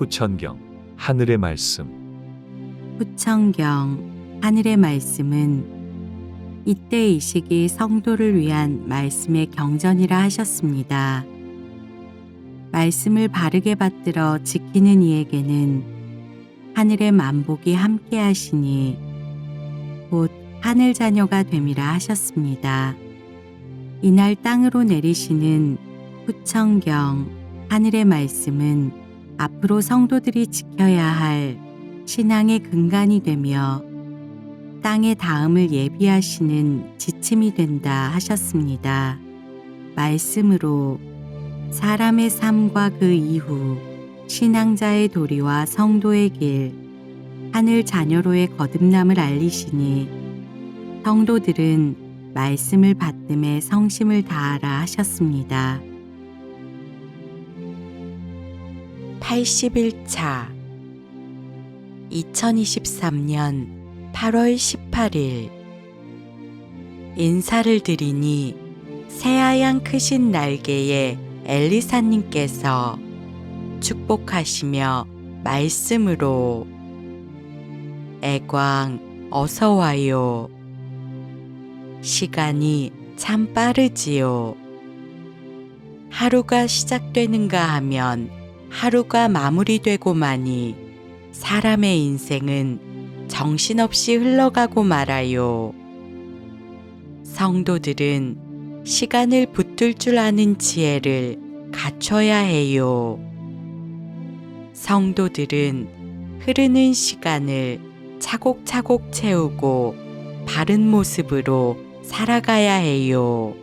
후천경 하늘의 말씀 후천경 하늘의 말씀은 이때 이 시기 성도를 위한 말씀의 경전이라 하셨습니다. 말씀을 바르게 받들어 지키는 이에게는 하늘의 만복이 함께 하시니 곧 하늘 자녀가 됨이라 하셨습니다. 이날 땅으로 내리시는 후천경 하늘의 말씀은 앞으로 성도들이 지켜야 할 신앙의 근간이 되며 땅의 다음을 예비하시는 지침이 된다 하셨습니다. 말씀으로 사람의 삶과 그 이후 신앙자의 도리와 성도의 길, 하늘 자녀로의 거듭남을 알리시니 성도들은 말씀을 받듦에 성심을 다하라 하셨습니다. 81차 2023년 8월 18일 인사를 드리니 새하얀 크신 날개의 엘리사님께서 축복하시며 말씀으로 애광 어서 와요. 시간이 참 빠르지요. 하루가 시작되는가 하면 하루가 마무리되고마니 사람의 인생은 정신없이 흘러가고 말아요. 성도들은 시간을 붙들 줄 아는 지혜를 갖춰야 해요. 성도들은 흐르는 시간을 차곡차곡 채우고 바른 모습으로 살아가야 해요.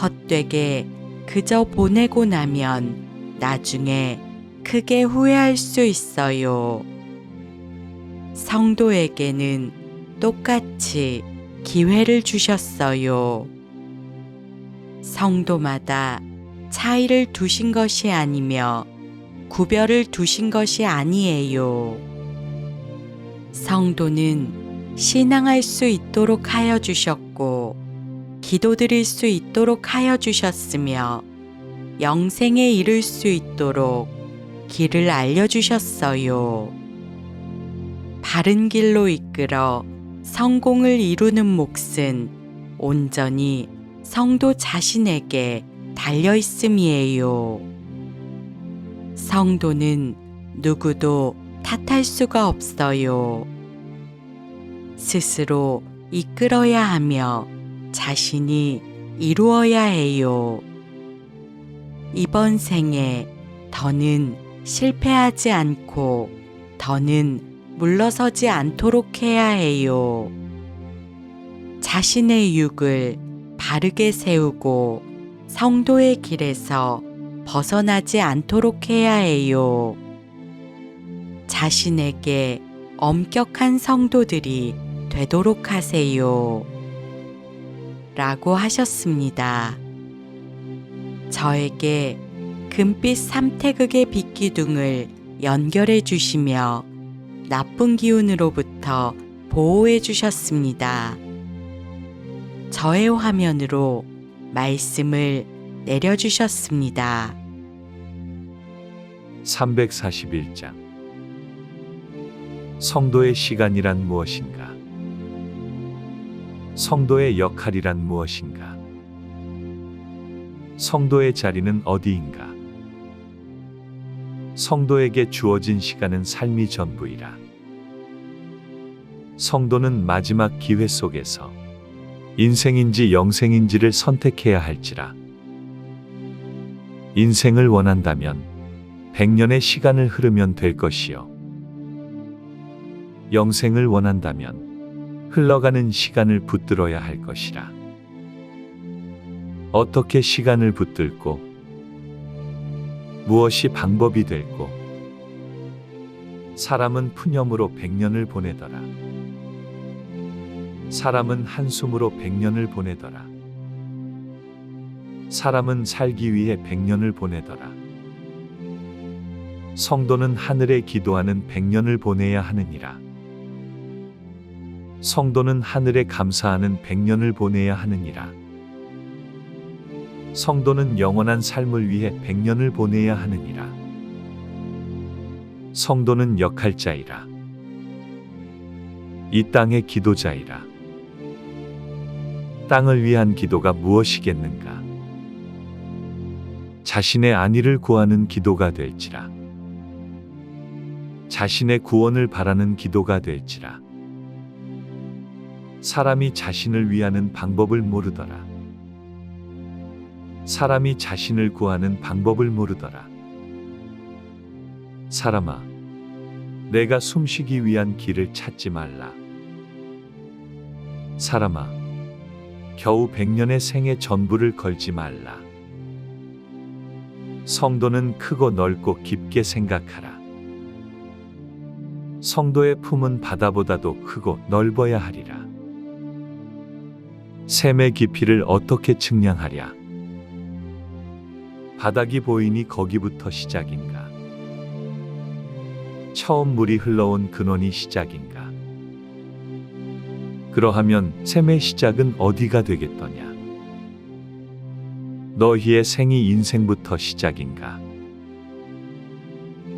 헛되게 그저 보내고 나면 나중에 크게 후회할 수 있어요. 성도에게는 똑같이 기회를 주셨어요. 성도마다 차이를 두신 것이 아니며 구별을 두신 것이 아니에요. 성도는 신앙할 수 있도록 하여 주셨고, 기도드릴 수 있도록 하여 주셨으며, 영생에 이를 수 있도록 길을 알려주셨어요. 바른 길로 이끌어 성공을 이루는 몫은 온전히 성도 자신에게 달려 있음이에요. 성도는 누구도 탓할 수가 없어요. 스스로 이끌어야 하며 자신이 이루어야 해요. 이번 생에 더는 실패하지 않고 더는 물러서지 않도록 해야 해요. 자신의 육을 바르게 세우고 성도의 길에서 벗어나지 않도록 해야 해요. 자신에게 엄격한 성도들이 되도록 하세요. 라고 하셨습니다. 저에게 금빛 삼태극의 빛기둥을 연결해 주시며 나쁜 기운으로부터 보호해 주셨습니다. 저의 화면으로 말씀을 내려주셨습니다. 341장 성도의 시간이란 무엇인가? 성도의 역할이란 무엇인가? 성도의 자리는 어디인가? 성도에게 주어진 시간은 삶이 전부이라. 성도는 마지막 기회 속에서 인생인지 영생인지를 선택해야 할지라. 인생을 원한다면 백년의 시간을 흐르면 될 것이요. 영생을 원한다면 흘러가는 시간을 붙들어야 할 것이라. 어떻게 시간을 붙들고 무엇이 방법이 될고 사람은 푸념으로 백년을 보내더라. 사람은 한숨으로 백년을 보내더라. 사람은 살기 위해 백년을 보내더라. 성도는 하늘에 기도하는 백년을 보내야 하느니라. 성도는 하늘에 감사하는 백년을 보내야 하느니라. 성도는 영원한 삶을 위해 백년을 보내야 하느니라. 성도는 역할자이라. 이 땅의 기도자이라. 땅을 위한 기도가 무엇이겠는가? 자신의 안위를 구하는 기도가 될지라. 자신의 구원을 바라는 기도가 될지라. 사람이 자신을 위하는 방법을 모르더라. 사람이 자신을 구하는 방법을 모르더라. 사람아, 내가 숨쉬기 위한 길을 찾지 말라. 사람아, 겨우 백년의 생의 전부를 걸지 말라. 성도는 크고 넓고 깊게 생각하라. 성도의 품은 바다보다도 크고 넓어야 하리라. 샘의 깊이를 어떻게 측량하랴? 바닥이 보이니 거기부터 시작인가? 처음 물이 흘러온 근원이 시작인가? 그러하면 샘의 시작은 어디가 되겠더냐? 너희의 생이 인생부터 시작인가?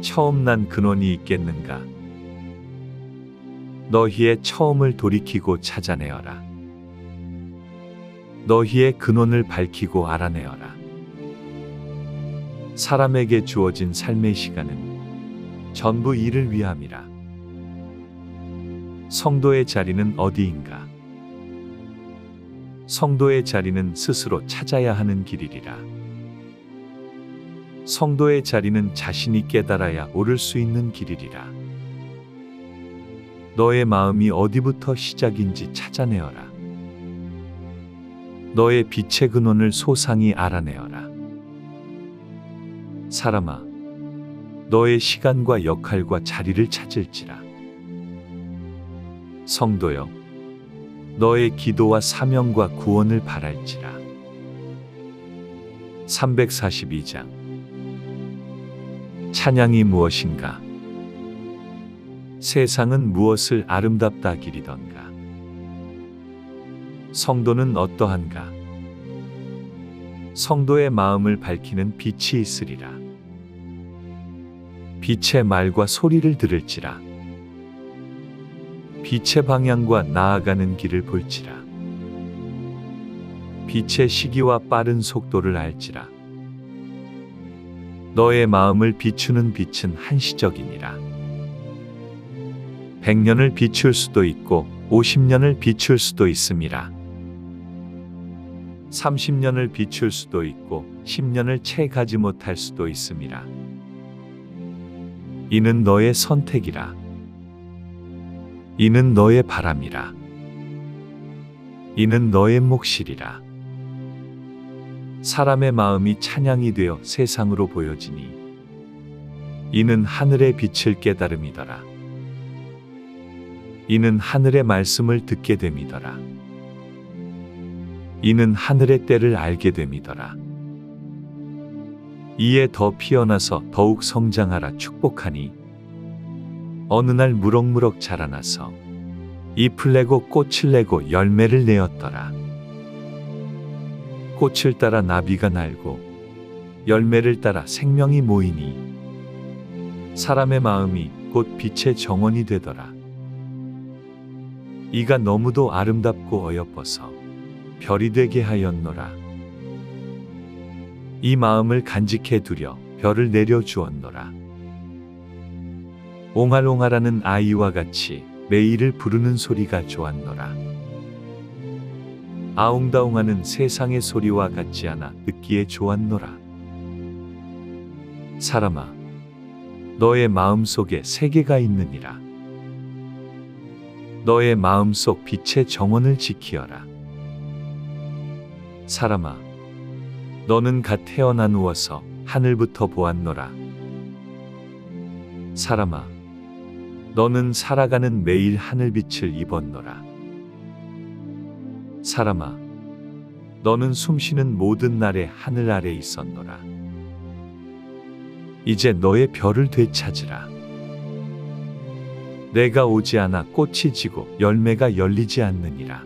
처음 난 근원이 있겠는가? 너희의 처음을 돌이키고 찾아내어라. 너희의 근원을 밝히고 알아내어라. 사람에게 주어진 삶의 시간은 전부 이를 위함이라. 성도의 자리는 어디인가? 성도의 자리는 스스로 찾아야 하는 길이리라. 성도의 자리는 자신이 깨달아야 오를 수 있는 길이리라. 너의 마음이 어디부터 시작인지 찾아내어라. 너의 빛의 근원을 소상히 알아내어라. 사람아, 너의 시간과 역할과 자리를 찾을지라. 성도여, 너의 기도와 사명과 구원을 바랄지라. 342장 찬양이 무엇인가? 세상은 무엇을 아름답다 기리던가? 성도는 어떠한가? 성도의 마음을 밝히는 빛이 있으리라. 빛의 말과 소리를 들을지라. 빛의 방향과 나아가는 길을 볼지라. 빛의 시기와 빠른 속도를 알지라. 너의 마음을 비추는 빛은 한시적이니라. 백년을 비출 수도 있고 오십 년을 비출 수도 있음이라. 30년을 비출 수도 있고 10년을 채 가지 못할 수도 있음이라. 이는 너의 선택이라. 이는 너의 바람이라. 이는 너의 몫이리라. 사람의 마음이 찬양이 되어 세상으로 보여지니 이는 하늘의 빛을 깨달음이더라. 이는 하늘의 말씀을 듣게 됨이더라. 이는 하늘의 때를 알게 됨이더라. 이에 더 피어나서 더욱 성장하라 축복하니 어느 날 무럭무럭 자라나서 잎을 내고 꽃을 내고 열매를 내었더라. 꽃을 따라 나비가 날고 열매를 따라 생명이 모이니 사람의 마음이 곧 빛의 정원이 되더라. 이가 너무도 아름답고 어여뻐서 별이 되게 하였노라. 이 마음을 간직해 두려 별을 내려 주었노라. 옹알옹알하는 아이와 같이 매일을 부르는 소리가 좋았노라. 아웅다웅하는 세상의 소리와 같지 않아 듣기에 좋았노라. 사람아, 너의 마음 속에 세계가 있느니라. 너의 마음 속 빛의 정원을 지키어라. 사람아, 너는 갓 태어나 누워서 하늘부터 보았노라. 사람아, 너는 살아가는 매일 하늘빛을 입었노라. 사람아, 너는 숨쉬는 모든 날에 하늘 아래 있었노라. 이제 너의 별을 되찾으라. 내가 오지 않아 꽃이 지고 열매가 열리지 않느니라.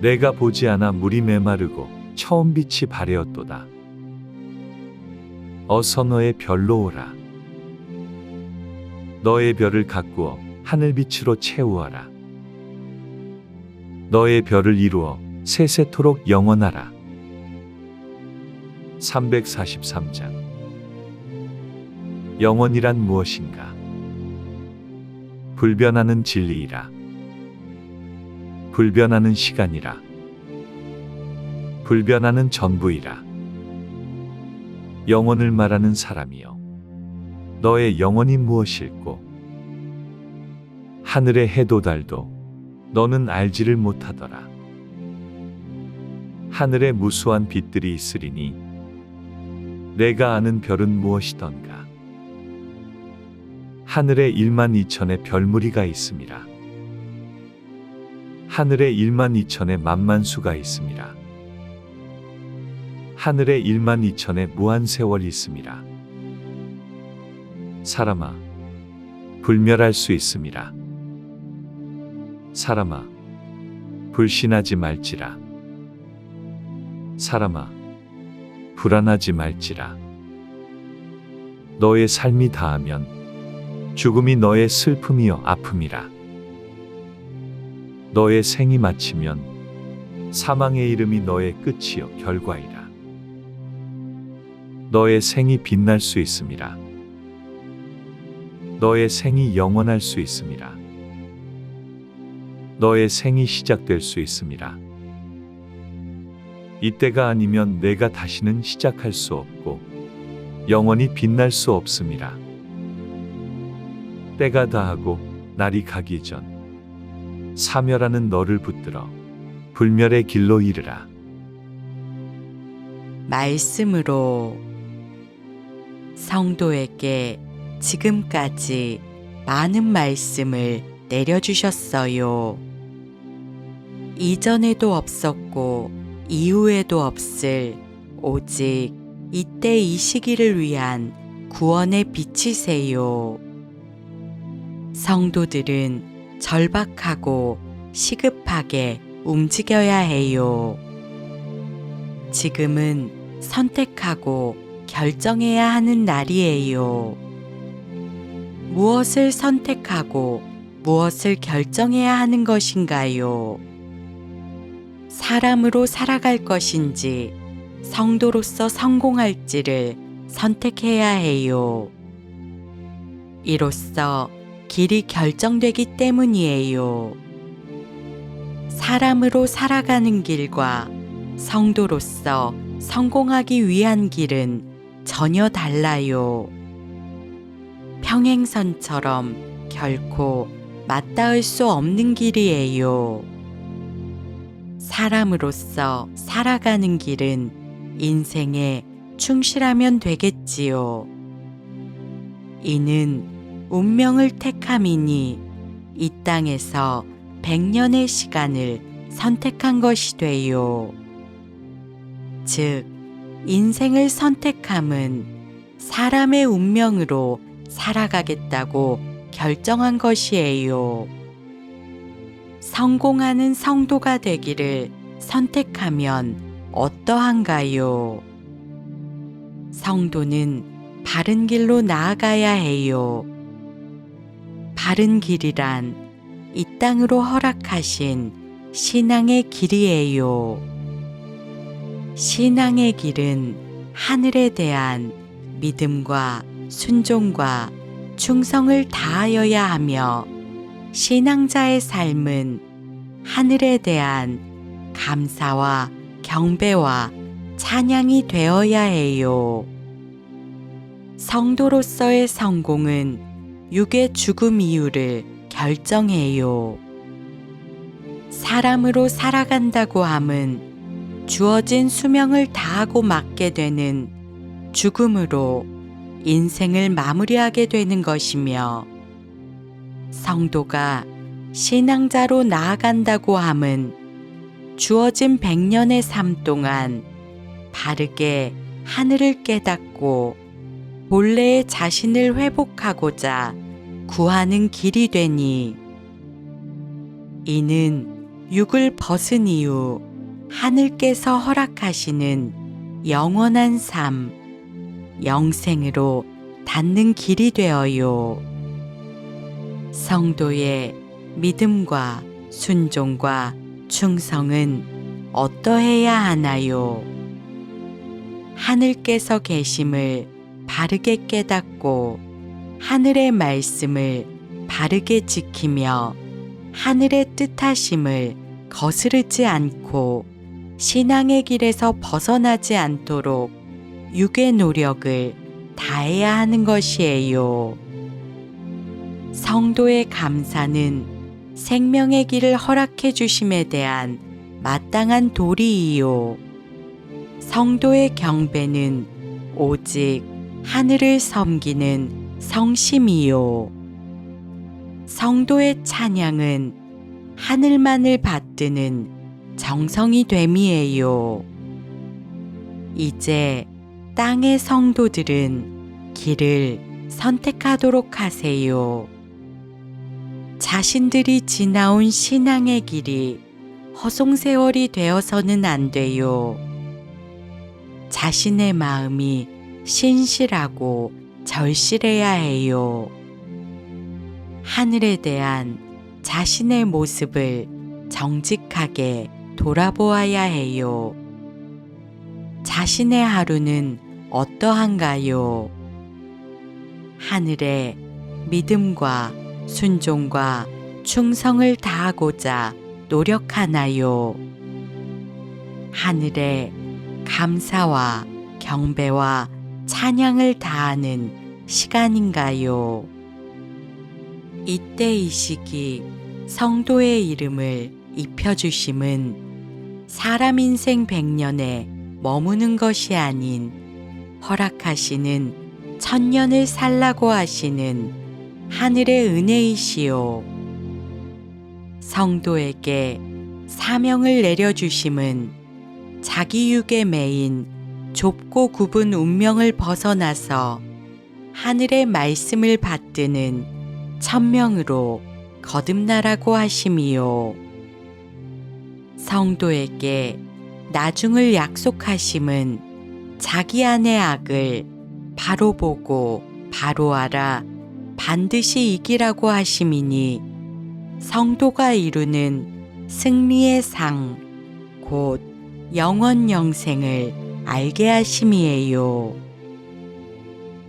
내가 보지 않아 물이 메마르고 처음 빛이 바래었도다. 어서 너의 별로 오라. 너의 별을 가꾸어 하늘빛으로 채우어라. 너의 별을 이루어 세세토록 영원하라. 343장 영원이란 무엇인가? 불변하는 진리이라. 불변하는 시간이라. 불변하는 전부이라. 영원을 말하는 사람이여. 너의 영혼이 무엇일꼬? 하늘의 해도 달도 너는 알지를 못하더라. 하늘에 무수한 빛들이 있으리니 내가 아는 별은 무엇이던가? 하늘에 1만 2천의 별무리가 있음이라. 하늘에 1만 2천의 만만수가 있음이라. 하늘에 1만 2천의 무한 세월이 있음이라. 사람아, 불멸할 수 있음이라. 사람아, 불신하지 말지라. 사람아, 불안하지 말지라. 너의 삶이 다하면 죽음이 너의 슬픔이요 아픔이라. 너의 생이 마치면 사망의 이름이 너의 끝이요 결과이라. 너의 생이 빛날 수 있음이라. 너의 생이 영원할 수 있음이라. 너의 생이 시작될 수 있음이라. 이때가 아니면 내가 다시는 시작할 수 없고 영원히 빛날 수 없음이라. 때가 다하고 날이 가기 전 사멸하는 너를 붙들어 불멸의 길로 이르라. 말씀으로 성도에게 지금까지 많은 말씀을 내려주셨어요. 이전에도 없었고 이후에도 없을 오직 이때 이 시기를 위한 구원의 빛이세요. 성도들은 절박하고 시급하게 움직여야 해요. 지금은 선택하고 결정해야 하는 날이에요. 무엇을 선택하고 무엇을 결정해야 하는 것인가요? 사람으로 살아갈 것인지 성도로서 성공할지를 선택해야 해요. 이로써 길이 결정되기 때문이에요. 사람으로 살아가는 길과 성도로서 성공하기 위한 길은 전혀 달라요. 평행선처럼 결코 맞닿을 수 없는 길이에요. 사람으로서 살아가는 길은 인생에 충실하면 되겠지요. 이는 운명을 택함이니 이 땅에서 백년의 시간을 선택한 것이 돼요. 즉, 인생을 선택함은 사람의 운명으로 살아가겠다고 결정한 것이에요. 성공하는 성도가 되기를 선택하면 어떠한가요? 성도는 바른 길로 나아가야 해요. 바른 길이란 이 땅으로 허락하신 신앙의 길이에요. 신앙의 길은 하늘에 대한 믿음과 순종과 충성을 다하여야 하며 신앙자의 삶은 하늘에 대한 감사와 경배와 찬양이 되어야 해요. 성도로서의 성공은 육의 죽음 이유를 결정해요. 사람으로 살아간다고 함은 주어진 수명을 다하고 맞게 되는 죽음으로 인생을 마무리하게 되는 것이며 성도가 신앙자로 나아간다고 함은 주어진 백년의 삶 동안 바르게 하늘을 깨닫고 본래의 자신을 회복하고자 구하는 길이 되니 이는 육을 벗은 이후 하늘께서 허락하시는 영원한 삶, 영생으로 닿는 길이 되어요. 성도의 믿음과 순종과 충성은 어떠해야 하나요? 하늘께서 계심을 바르게 깨닫고 하늘의 말씀을 바르게 지키며 하늘의 뜻하심을 거스르지 않고 신앙의 길에서 벗어나지 않도록 육의 노력을 다해야 하는 것이에요. 성도의 감사는 생명의 길을 허락해 주심에 대한 마땅한 도리이요. 성도의 경배는 오직 하늘을 섬기는 성심이요. 성도의 찬양은 하늘만을 받드는 정성이 됨이에요. 이제 땅의 성도들은 길을 선택하도록 하세요. 자신들이 지나온 신앙의 길이 허송세월이 되어서는 안 돼요. 자신의 마음이 신실하고 절실해야 해요. 하늘에 대한 자신의 모습을 정직하게 돌아보아야 해요. 자신의 하루는 어떠한가요? 하늘에 믿음과 순종과 충성을 다하고자 노력하나요? 하늘에 감사와 경배와 찬양을 다하는 시간인가요? 이때 이 시기 성도의 이름을 입혀주심은 사람 인생 백년에 머무는 것이 아닌 허락하시는 천년을 살라고 하시는 하늘의 은혜이시요. 성도에게 사명을 내려주심은 자기 육에 매인 좁고 굽은 운명을 벗어나서 하늘의 말씀을 받드는 천명으로 거듭나라고 하심이요. 성도에게 나중을 약속하심은 자기 안의 악을 바로 보고 바로 알아 반드시 이기라고 하심이니 성도가 이루는 승리의 상, 곧 영원 영생을 알게 하심이에요.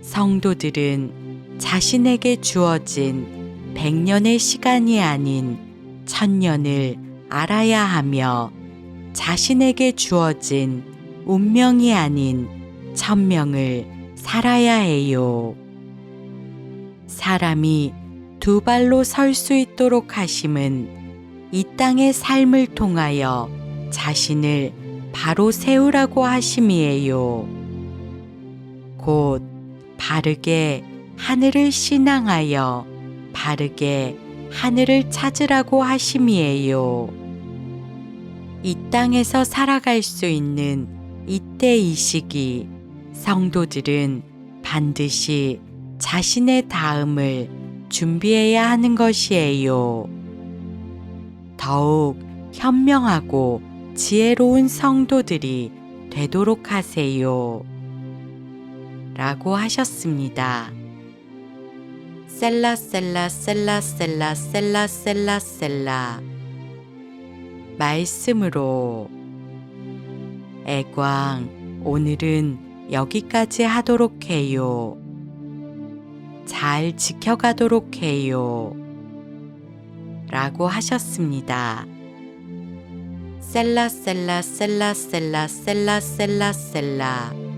성도들은 자신에게 주어진 백년의 시간이 아닌 천년을 알아야 하며 자신에게 주어진 운명이 아닌 천명을 살아야 해요. 사람이 두 발로 설 수 있도록 하심은 이 땅의 삶을 통하여 자신을 바로 세우라고 하심이에요. 곧 바르게 하늘을 신앙하여 바르게 하늘을 찾으라고 하심이에요. 이 땅에서 살아갈 수 있는 이때 이 시기 성도들은 반드시 자신의 다음을 준비해야 하는 것이에요. 더욱 현명하고 지혜로운 성도들이 되도록 하세요. 라고 하셨습니다. 셀라 셀라 셀라 셀라 셀라 셀라 셀라 말씀으로 애광 오늘은 여기까지 하도록 해요. 잘 지켜가도록 해요. 라고 하셨습니다. 셀라 셀라 셀라 셀라 셀라 셀라 셀라